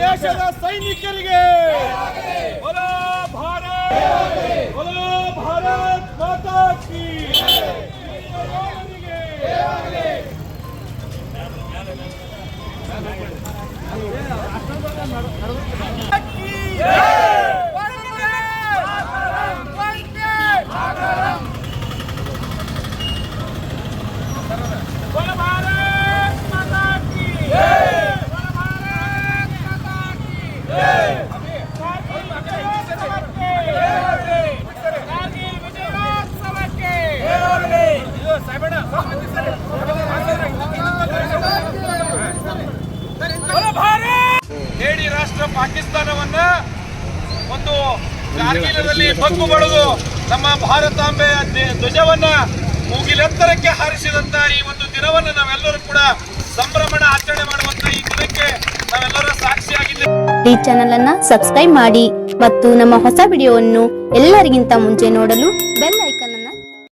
ದೇಶದ ಸೈನಿಕರಿಗೆ ಬೋಲೋ ಭಾರತ್ बोलो भारत ಮಾತಾ ಕಿ ವೀರ ಪಾಕಿಸ್ತಾನವನ್ನ ಒಂದು ಕಾರ್ಗಿಲದಲ್ಲಿ ಬಗ್ಗು ಬಡಿದು ನಮ್ಮ ಭಾರತಾಂಬೆಯ ಧ್ವ- ಧ್ವಜವನ್ನ ಮೂಗಿಲೆತ್ತರಕ್ಕೆ ಹಾರಿಸಿದಂತ ಈ ಒಂದು ದಿನವನ್ನ ನಾವೆಲ್ಲರೂ ಕೂಡ ಸಂಭ್ರಮಣ ಆಚರಣೆ ಮಾಡುವಂತ ಈ ದಿನಕ್ಕೆ ನಾವೆಲ್ಲರೂ ಸಾಕ್ಷಿಯಾಗಿದ್ದೇವೆ. ಈ ಚಾನೆಲ್ ಅನ್ನ ಸಬ್ಸ್ಕ್ರೈಬ್ ಮಾಡಿ ಮತ್ತು ನಮ್ಮ ಹೊಸ ವಿಡಿಯೋವನ್ನು ಎಲ್ಲರಿಗಿಂತ ಮುಂಚೆ ನೋಡಲು